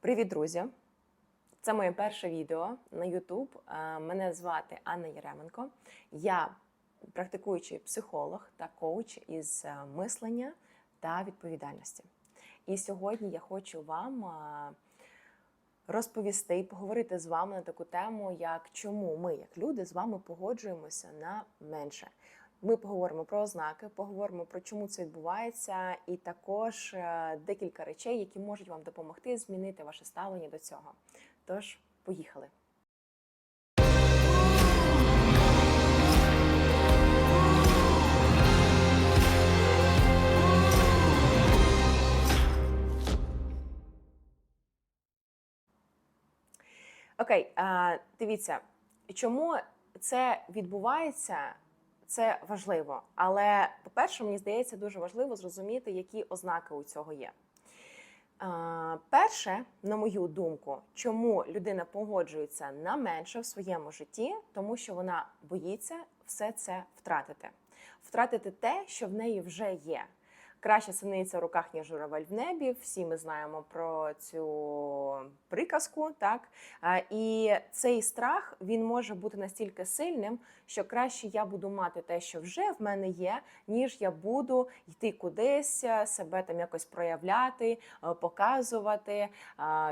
Привіт, друзі! Це моє перше відео на YouTube. Мене звати Анна Єременко. Я практикуючий психолог та коуч із е, мислення та відповідальності. І сьогодні я хочу вам е, розповісти і поговорити з вами на таку тему, як чому ми, як люди, з вами погоджуємося на менше. Ми поговоримо про ознаки, поговоримо про чому це відбувається, і також е, декілька речей, які можуть вам допомогти змінити ваше ставлення до цього. Тож, поїхали. Окей, дивіться, чому це відбувається, це важливо. Але, по-перше, мені здається, дуже важливо зрозуміти, які ознаки у цього є. Перше, на мою думку, чому людина погоджується на менше в своєму житті, тому що вона боїться все це втратити. Втратити те, що в неї вже є. Краще синиця в руках, ніж журавель в небі. Всі ми знаємо про цю приказку, так і цей страх він може бути настільки сильним, що краще я буду мати те, що вже в мене є, ніж я буду йти кудись, е, себе там якось проявляти, е, показувати,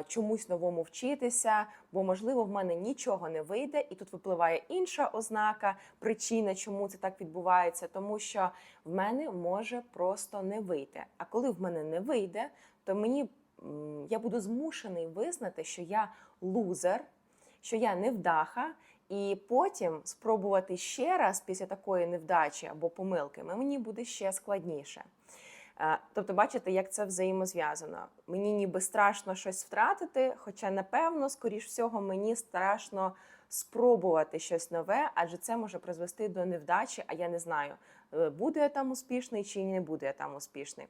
чомусь новому вчитися. Бо можливо в мене нічого не вийде, і тут випливає інша ознака, причина, чому це так відбувається, тому що в мене може просто не вийти. А коли в мене не вийде, то мені я буду змушений визнати, що я лузер, що я невдаха, і потім спробувати ще раз після такої невдачі або помилки мені буде ще складніше. Е, Тобто, бачите, як це взаємозв'язано. Мені ніби страшно щось втратити, хоча, напевно, скоріш всього, мені страшно спробувати щось нове, адже це може призвести до невдачі, а я не знаю, буду я там успішний чи не буду я там успішний.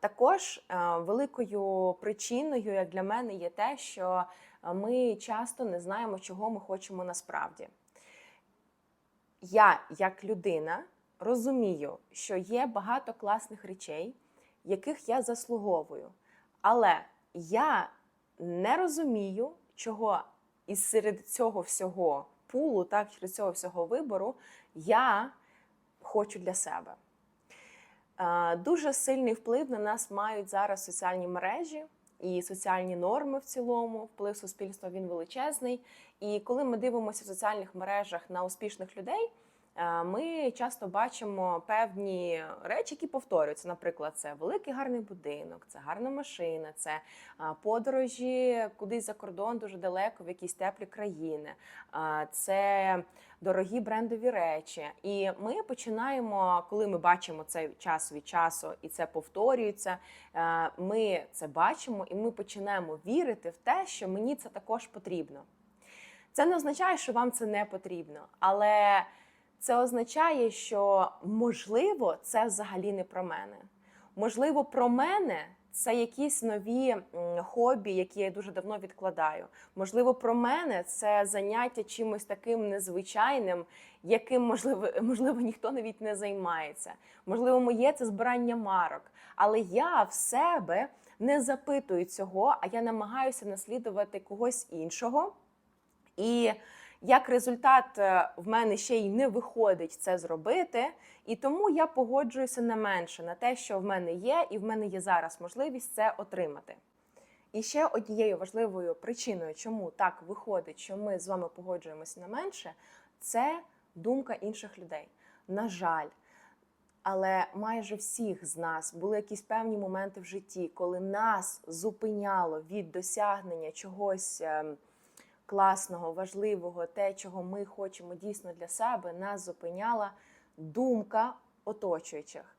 Також е, великою причиною, як для мене, є те, що е, ми часто не знаємо, чого ми хочемо насправді. Я, як людина, розумію, що є багато класних речей, яких я заслуговую. Але я не розумію, чого із серед цього всього пулу, так, серед цього всього вибору, я хочу для себе. Е, Дуже сильний вплив на нас мають зараз соціальні мережі і соціальні норми в цілому. Вплив суспільства він величезний. І коли ми дивимося в соціальних мережах на успішних людей, ми часто бачимо певні речі, які повторюються. Наприклад, це великий гарний будинок, це гарна машина, це подорожі кудись за кордон, дуже далеко, в якісь теплі країни, це дорогі брендові речі. І ми починаємо, коли ми бачимо це час від часу, і це повторюється. е, Ми це бачимо, і ми починаємо вірити в те, що мені це також потрібно. Це не означає, що вам це не потрібно, але це означає, що можливо це взагалі не про мене. Можливо, про мене це якісь нові хобі, які я дуже давно відкладаю. Можливо, про мене це заняття чимось таким незвичайним, яким можливо, можливо ніхто навіть не займається. Можливо, моє це збирання марок. Але я в себе не запитую цього, а я намагаюся наслідувати когось іншого. І як результат, е, в мене ще й не виходить це зробити, і тому я погоджуюся на менше, на те, що в мене є, і в мене є зараз можливість це отримати. І ще однією важливою причиною, чому так виходить, що ми з вами погоджуємося на менше, це думка інших людей. На жаль, але майже всіх з нас були якісь певні моменти в житті, коли нас зупиняло від досягнення чогось. Класного, важливого, те, чого ми хочемо дійсно для себе, нас зупиняла думка оточуючих.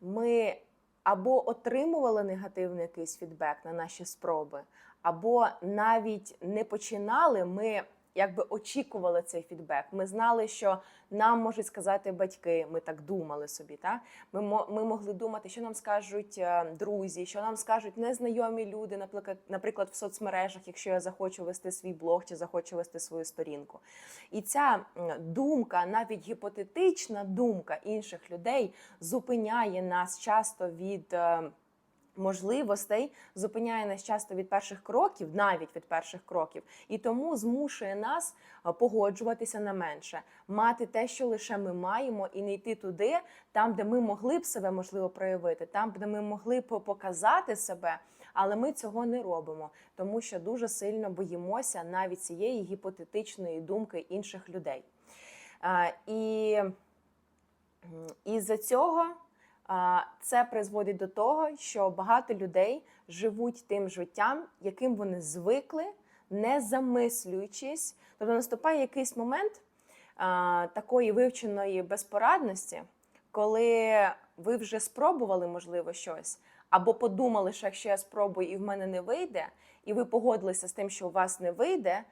Ми або отримували негативний якийсь фідбек на наші спроби, або навіть не починали. Ми якби очікували цей фідбек. Ми знали, що нам можуть сказати батьки. Ми так думали собі. Та ми ми могли думати, що нам скажуть е, друзі, що нам скажуть незнайомі люди, наприклад, наприклад, в соцмережах, якщо я захочу вести свій блог чи захочу вести свою сторінку. І ця думка, навіть гіпотетична думка інших людей, зупиняє нас часто від. Е, можливостей зупиняє нас часто від перших кроків, навіть від перших кроків, і тому змушує нас погоджуватися на менше, мати те, що лише ми маємо, і не йти туди, там, де ми могли б себе можливо проявити, там, де ми могли б показати себе. Але ми цього не робимо, тому що дуже сильно боїмося навіть цієї гіпотетичної думки інших людей. А, І із-за цього це призводить до того, що багато людей живуть тим життям, яким вони звикли, не замислюючись. Тобто наступає якийсь момент такої вивченої безпорадності, коли ви вже спробували, можливо, щось, або подумали, що якщо я спробую і в мене не вийде, і ви погодилися з тим, що у вас не вийде,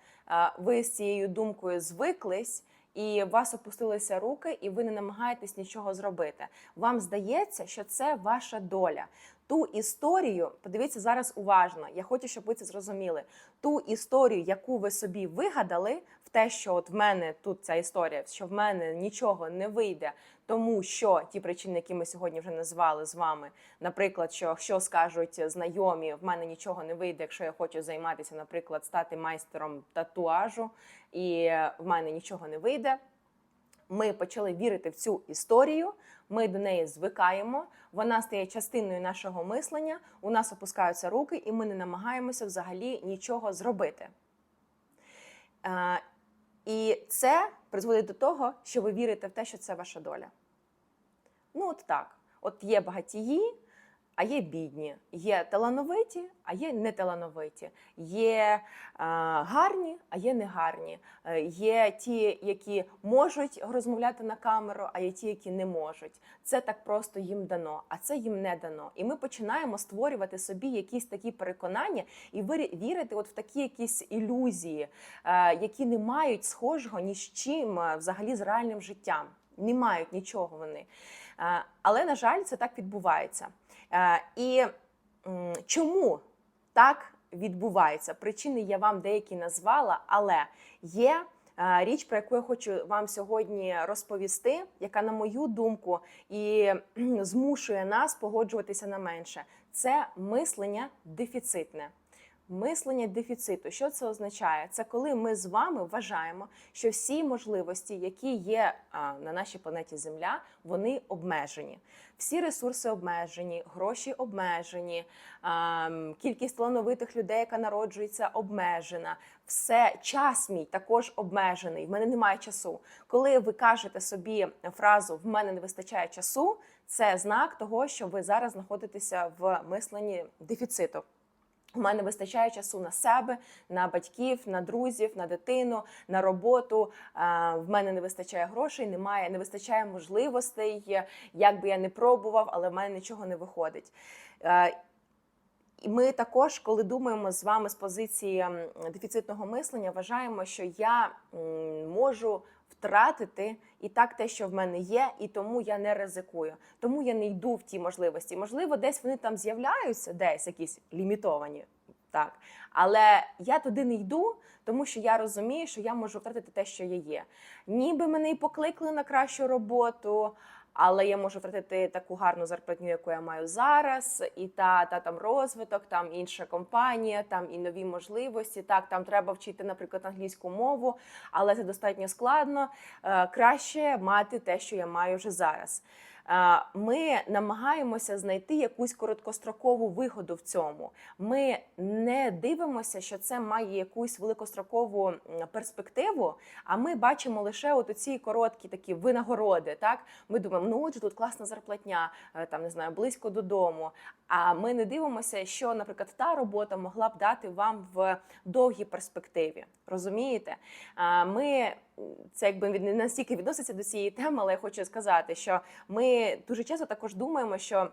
ви з цією думкою звиклись. І у вас опустилися руки, і ви не намагаєтесь нічого зробити. Вам здається, що це ваша доля. Ту історію, подивіться зараз уважно. Я хочу, щоб ви це зрозуміли. Ту історію, яку ви собі вигадали, те, що от в мене тут ця історія, що в мене нічого не вийде, тому що ті причини, які ми сьогодні вже назвали з вами, наприклад, що що скажуть знайомі, в мене нічого не вийде, якщо я хочу займатися, наприклад, стати майстером татуажу, і в мене нічого не вийде. Ми почали вірити в цю історію. Ми до неї звикаємо. Вона стає частиною нашого мислення. У нас опускаються руки, і ми не намагаємося взагалі нічого зробити. І це призводить до того, що ви вірите в те, що це ваша доля. Ну, от так. От є багатії, а є бідні, є талановиті, а є неталановиті, є гарні, а є негарні. Е, Є ті, які можуть розмовляти на камеру, а є ті, які не можуть. Це так просто їм дано, а це їм не дано. І ми починаємо створювати собі якісь такі переконання і вірити от в такі якісь ілюзії, е, які не мають схожого ні з чим е, взагалі з реальним життям. Не мають нічого вони. Але, на жаль, це так відбувається. Е, І чому так відбувається? Причини я вам деякі назвала, але є е, річ, про яку я хочу вам сьогодні розповісти, яка, на мою думку, і змушує нас погоджуватися на менше. Це мислення дефіцитне. Мислення дефіциту. Що це означає? Це коли ми з вами вважаємо, що всі можливості, які є на нашій планеті Земля, вони обмежені. Всі ресурси обмежені, гроші обмежені, кількість талановитих людей, яка народжується, обмежена. Все час мій також обмежений. В мене немає часу. Коли ви кажете собі фразу В мене не вистачає часу, це знак того, що ви зараз знаходитеся в мисленні дефіциту. У мене вистачає часу на себе, на батьків, на друзів, на дитину, на роботу. В мене не вистачає грошей, немає, не вистачає можливостей. Як би я не пробував, але в мене нічого не виходить. І ми також, коли думаємо з вами з позиції дефіцитного мислення, вважаємо, що я можу втратити і так те, що в мене є, і тому я не ризикую. Тому я не йду в ті можливості. Можливо, десь вони там з'являються, десь якісь лімітовані. Так, але я туди не йду, тому що я розумію, що я можу втратити те, що я є. Ніби мене і покликали на кращу роботу, але я можу втратити таку гарну зарплатню, яку я маю зараз, і та, та там розвиток, там інша компанія, там і нові можливості. Так, там треба вчити, наприклад, англійську мову, але це достатньо складно. Е, Краще мати те, що я маю вже зараз. Е, Ми намагаємося знайти якусь короткострокову вигоду в цьому. Ми не дивимося, що це має якусь великострокову перспективу. А ми бачимо лише от ці короткі такі винагороди. Так ми думаємо, ну отже, тут класна зарплатня, е, там не знаю, близько додому. А ми не дивимося, що, наприклад, та робота могла б дати вам в довгій перспективі. Розумієте? Ми це якби не настільки відноситься до цієї теми, але я хочу сказати, що ми дуже часто також думаємо, що.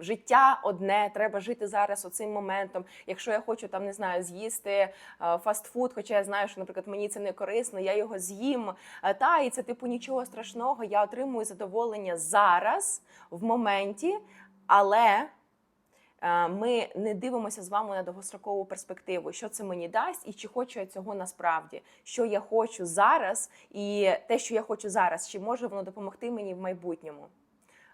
Життя одне, треба жити зараз оцим моментом. Якщо я хочу там не знаю з'їсти фастфуд, хоча я знаю, що, наприклад, мені це не корисно, я його з'їм. е, Та і це типу нічого страшного. Я отримую задоволення зараз, в моменті, але ми не дивимося з вами на довгострокову перспективу, що це мені дасть, і чи хочу я цього насправді, що я хочу зараз, і те, що я хочу зараз, чи може воно допомогти мені в майбутньому.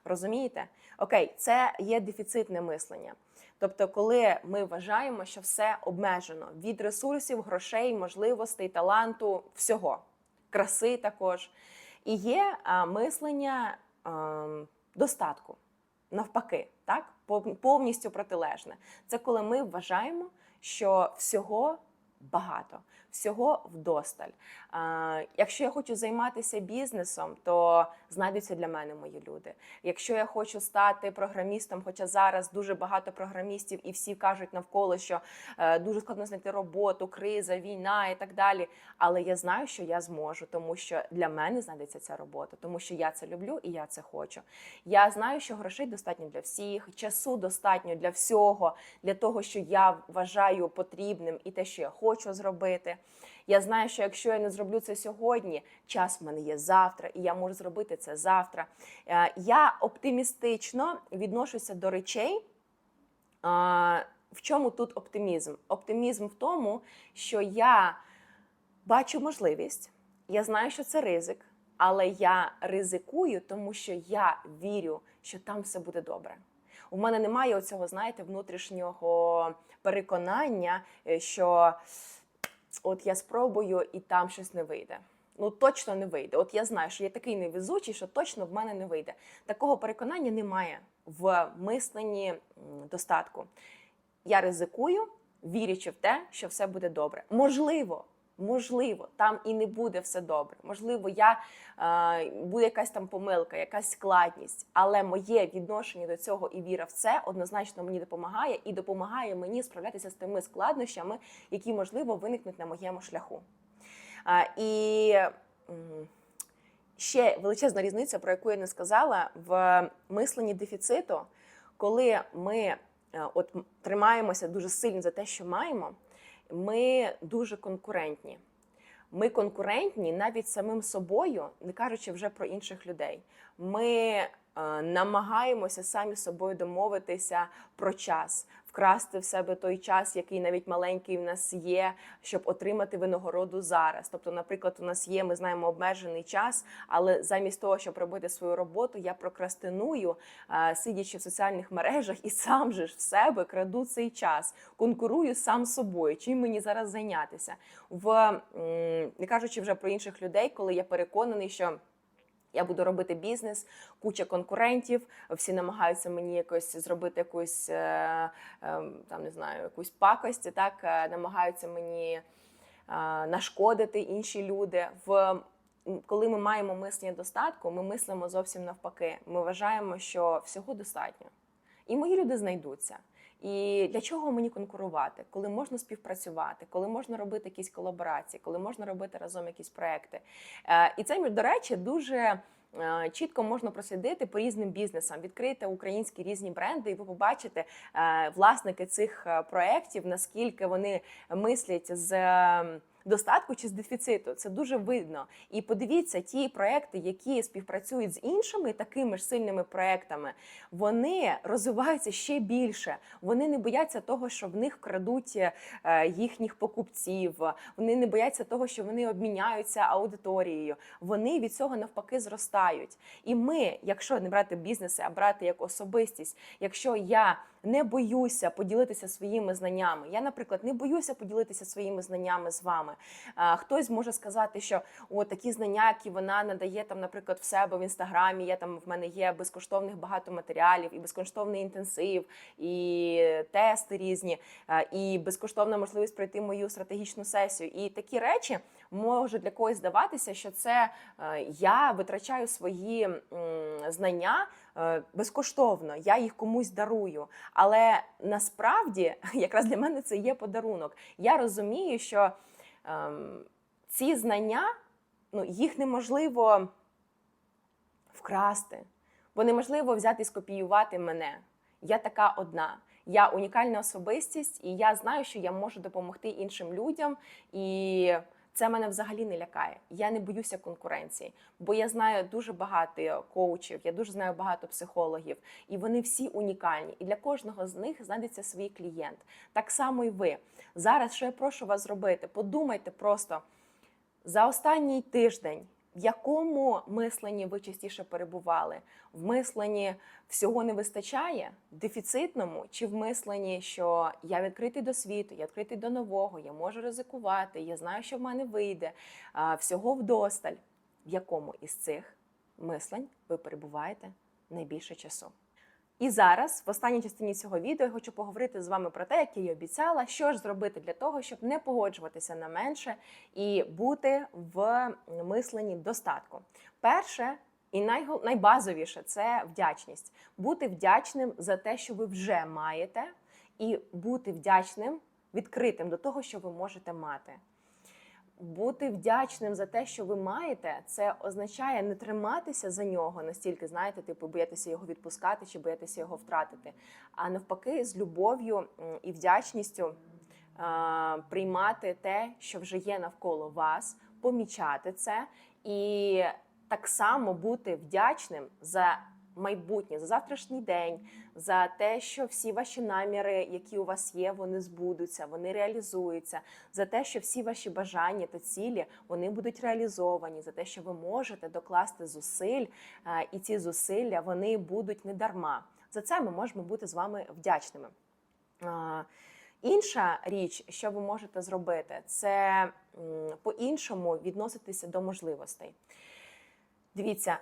Розумієте? Окей, це є дефіцитне мислення. Тобто, коли ми вважаємо, що все обмежено від ресурсів, грошей, можливостей, таланту, всього, краси також. І є а, мислення а, достатку, навпаки, так? Пов- повністю протилежне. Це коли ми вважаємо, що всього багато, всього вдосталь. А, якщо я хочу займатися бізнесом, то знайдуться для мене мої люди. Якщо я хочу стати програмістом, хоча зараз дуже багато програмістів, і всі кажуть навколо, що е, дуже складно знайти роботу, криза, війна і так далі. Але я знаю, що я зможу, тому що для мене знайдеться ця робота, тому що я це люблю і я це хочу. Я знаю, що грошей достатньо для всіх, часу достатньо для всього, для того, що я вважаю потрібним, і те, що я хочу зробити. Я знаю, що якщо я не зроблю це сьогодні, час в мене є завтра, і я можу зробити це завтра. Е, Я оптимістично відношуся до речей. В чому тут оптимізм? Оптимізм в тому, що я бачу можливість, я знаю, що це ризик, але я ризикую, тому що я вірю, що там все буде добре. У мене немає оцього, знаєте, внутрішнього переконання, е, що от я спробую і там щось не вийде. Ну точно не вийде. От я знаю, що я такий невезучий, що точно в мене не вийде. Такого переконання немає в мисленні достатку. Я ризикую, вірячи в те, що все буде добре. Можливо, можливо, там і не буде все добре. Можливо, я е, буде якась там помилка, якась складність, але моє відношення до цього і віра в це однозначно мені допомагає і допомагає мені справлятися з тими складнощами, які можливо виникнуть на моєму шляху. А, і ще величезна різниця, про яку я не сказала, в мисленні дефіциту, коли ми е, от тримаємося дуже сильно за те, що маємо, ми дуже конкурентні. Ми конкурентні навіть самим собою, не кажучи вже про інших людей. Ми е, намагаємося самі собою домовитися про час, вкрасти в себе той час, який навіть маленький в нас є, щоб отримати винагороду зараз. Тобто, наприклад, у нас є, ми знаємо обмежений час, але замість того, щоб робити свою роботу, я прокрастиную, е, сидячи в соціальних мережах, і сам же ж в себе краду цей час, конкурую сам собою. Чим мені зараз зайнятися? В не кажучи вже про інших людей, коли я переконаний, що. Я буду робити бізнес, куча конкурентів, всі намагаються мені якось зробити якусь е, е, там не знаю, якусь пакость, так е, намагаються мені нашкодити інші люди. В коли ми маємо мислення достатку, ми мислимо зовсім навпаки. Ми вважаємо, що всього достатньо, і мої люди знайдуться. І для чого мені конкурувати, коли можна співпрацювати, коли можна робити якісь колаборації, коли можна робити разом якісь проекти. Е, І це до речі дуже. е, Чітко можна прослідити по різним бізнесам. відкрити українські різні бренди, і ви побачите е, власники цих проєктів, наскільки вони мислять з е, достатку чи з дефіциту. Це дуже видно. І подивіться, ті проекти, які співпрацюють з іншими такими ж сильними проектами, вони розвиваються ще більше. Вони не бояться того, що в них вкрадуть е, їхніх покупців. Вони не бояться того, що вони обміняються аудиторією. Вони від цього навпаки зростають. І ми, якщо не брати бізнеси, а брати як особистість, якщо я не боюся поділитися своїми знаннями. Я, наприклад, не боюся поділитися своїми знаннями з вами. Хтось може сказати, що о, такі знання, які вона надає там, наприклад, в себе в інстаграмі. Я там в мене є безкоштовних багато матеріалів, і безкоштовний інтенсив, і тести різні, і безкоштовна можливість пройти мою стратегічну сесію. І такі речі може для когось здаватися, що це е, я витрачаю свої знання безкоштовно, я їх комусь дарую. Але насправді, якраз для мене це є подарунок. Я розумію, що ем, ці знання ну, їх неможливо вкрасти, бо неможливо взяти і скопіювати мене. Я така одна. Я унікальна особистість, і я знаю, що я можу допомогти іншим людям. І це мене взагалі не лякає. Я не боюся конкуренції, бо я знаю дуже багато коучів, я дуже знаю багато психологів, і вони всі унікальні. І для кожного з них знайдеться свій клієнт. Так само і ви. Зараз що я прошу вас зробити? Подумайте просто за останній тиждень. В якому мисленні ви частіше перебували? В мисленні всього не вистачає, дефіцитному, чи в мисленні, що я відкритий до світу, я відкритий до нового, я можу ризикувати, я знаю, що в мене вийде, всього вдосталь. В якому із цих мислень ви перебуваєте найбільше часу? І зараз, в останній частині цього відео, я хочу поговорити з вами про те, як я і обіцяла, що ж зробити для того, щоб не погоджуватися на менше і бути в мисленні достатку. Перше і найбазовіше це вдячність. Бути вдячним за те, що ви вже маєте, і бути вдячним, відкритим до того, що ви можете мати. Бути вдячним за те, що ви маєте, це означає не триматися за нього настільки, знаєте, типу боятися його відпускати чи боятися його втратити. А навпаки, з любов'ю і вдячністю а, приймати те, що вже є навколо вас, помічати це і так само бути вдячним за майбутнє, за завтрашній день, за те, що всі ваші наміри, які у вас є, вони збудуться, вони реалізуються, за те, що всі ваші бажання та цілі вони будуть реалізовані, за те, що ви можете докласти зусиль, е, і ці зусилля вони будуть не дарма. За це ми можемо бути з вами вдячними. Інша річ, що ви можете зробити, це по-іншому відноситися до можливостей. Дивіться,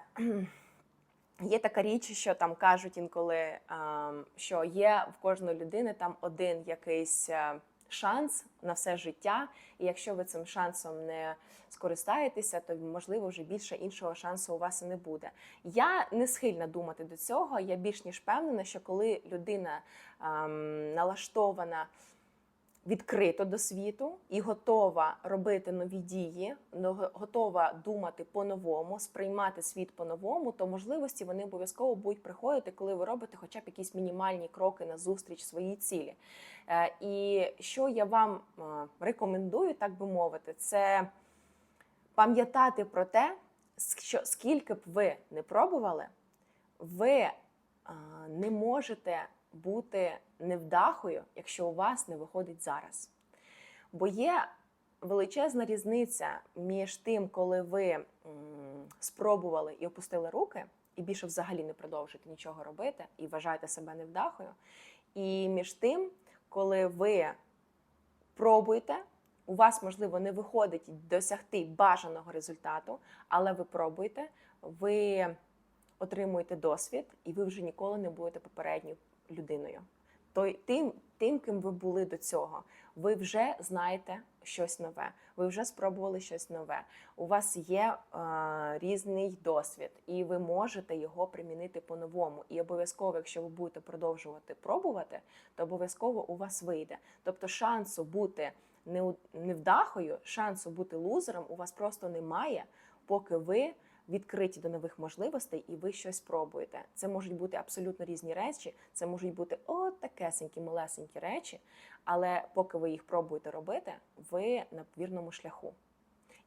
є така річ, що там кажуть інколи, ем, що є в кожної людини там один якийсь е, шанс на все життя, і якщо ви цим шансом не скористаєтеся, то можливо вже більше іншого шансу у вас і не буде. Я не схильна думати до цього. Я більш ніж впевнена, що коли людина ем, налаштована відкрито до світу і готова робити нові дії, готова думати по-новому, сприймати світ по-новому, то можливості вони обов'язково будуть приходити, коли ви робите хоча б якісь мінімальні кроки на зустріч своїй цілі. Е, І що я вам е, рекомендую, так би мовити, це пам'ятати про те, що скільки б ви не пробували, ви е, не можете бути невдахою, якщо у вас не виходить зараз. Бо є величезна різниця між тим, коли ви спробували і опустили руки, і більше взагалі не продовжуєте нічого робити і вважаєте себе невдахою, і між тим, коли ви пробуєте, у вас, можливо, не виходить досягти бажаного результату, але ви пробуєте, ви отримуєте досвід, і ви вже ніколи не будете попередньою людиною. То тим, тим, ким ви були до цього, ви вже знаєте щось нове, ви вже спробували щось нове. У вас є е, різний досвід, і ви можете його примінити по-новому. І обов'язково, якщо ви будете продовжувати пробувати, то обов'язково у вас вийде. Тобто шансу бути невдахою, шансу бути лузером у вас просто немає, поки ви відкриті до нових можливостей і ви щось пробуєте. Це можуть бути абсолютно різні речі, це можуть бути от такесенькі, малесенькі речі, але поки ви їх пробуєте робити, ви на вірному шляху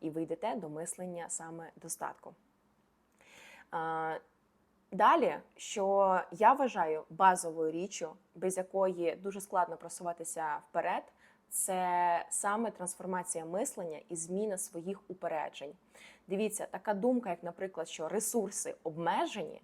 і ви йдете до мислення саме достатку. Далі, що я вважаю базовою річчю, без якої дуже складно просуватися вперед, це саме трансформація мислення і зміна своїх упереджень. Дивіться, така думка, як, наприклад, що ресурси обмежені,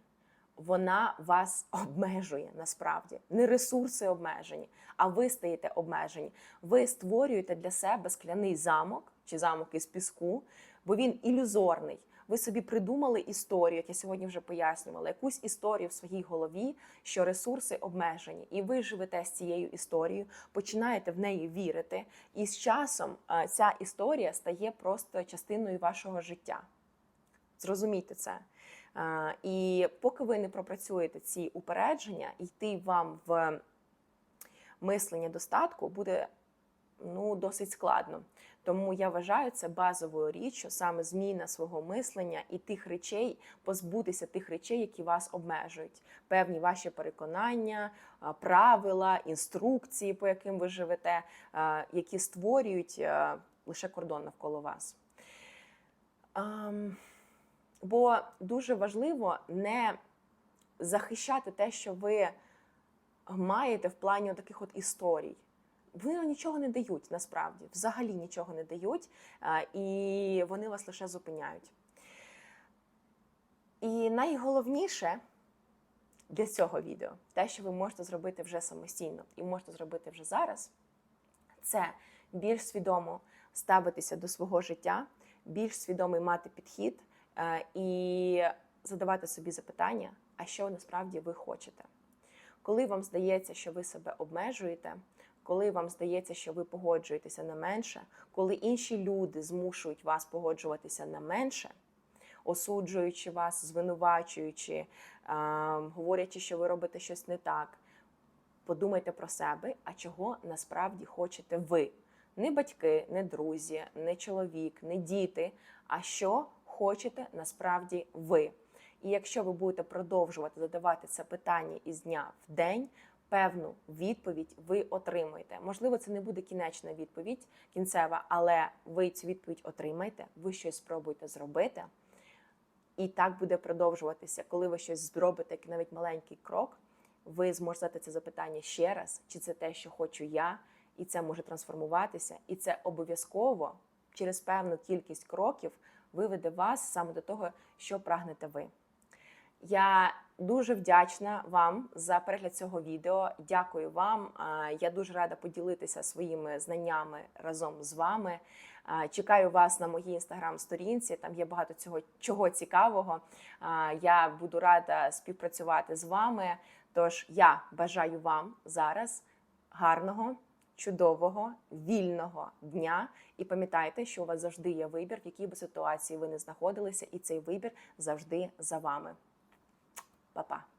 вона вас обмежує насправді. Не ресурси обмежені, а ви стаєте обмежені. Ви створюєте для себе скляний замок чи замок із піску, бо він ілюзорний. Ви собі придумали історію, як я сьогодні вже пояснювала, якусь історію в своїй голові, що ресурси обмежені, і ви живете з цією історією, починаєте в неї вірити, і з часом е, ця історія стає просто частиною вашого життя. Зрозумійте це. Е, І поки ви не пропрацюєте ці упередження, йти вам в мислення достатку буде ну, досить складно. Тому я вважаю це базовою річчю, саме зміна свого мислення і тих речей, позбутися тих речей, які вас обмежують. Певні ваші переконання, правила, інструкції, по яким ви живете, які створюють лише кордон навколо вас. Бо дуже важливо не захищати те, що ви маєте в плані таких от історій. Вони нічого не дають насправді, взагалі нічого не дають, і вони вас лише зупиняють. І найголовніше для цього відео, те, що ви можете зробити вже самостійно і можете зробити вже зараз, це більш свідомо ставитися до свого життя, більш свідомий мати підхід і задавати собі запитання, а що насправді ви хочете. Коли вам здається, що ви себе обмежуєте, коли вам здається, що ви погоджуєтеся на менше, коли інші люди змушують вас погоджуватися на менше, осуджуючи вас, звинувачуючи, е, говорячи, що ви робите щось не так, подумайте про себе, а чого насправді хочете ви. Не батьки, не друзі, не чоловік, не діти, а що хочете насправді ви. І якщо ви будете продовжувати задавати це питання із дня в день, певну відповідь ви отримаєте. Можливо, це не буде кінечна відповідь, кінцева, але ви цю відповідь отримаєте, ви щось спробуєте зробити. І так буде продовжуватися, коли ви щось зробите, навіть маленький крок, ви зможете задати це запитання ще раз, чи це те, що хочу я, і це може трансформуватися, і це обов'язково через певну кількість кроків виведе вас саме до того, що прагнете ви. Я дуже вдячна вам за перегляд цього відео. Дякую вам. Я дуже рада поділитися своїми знаннями разом з вами. Чекаю вас на моїй інстаграм-сторінці. Там є багато цього чого цікавого. Я буду рада співпрацювати з вами. Тож я бажаю вам зараз гарного, чудового, вільного дня. І пам'ятайте, що у вас завжди є вибір, в якій би ситуації ви не знаходилися, і цей вибір завжди за вами. Pa, pa.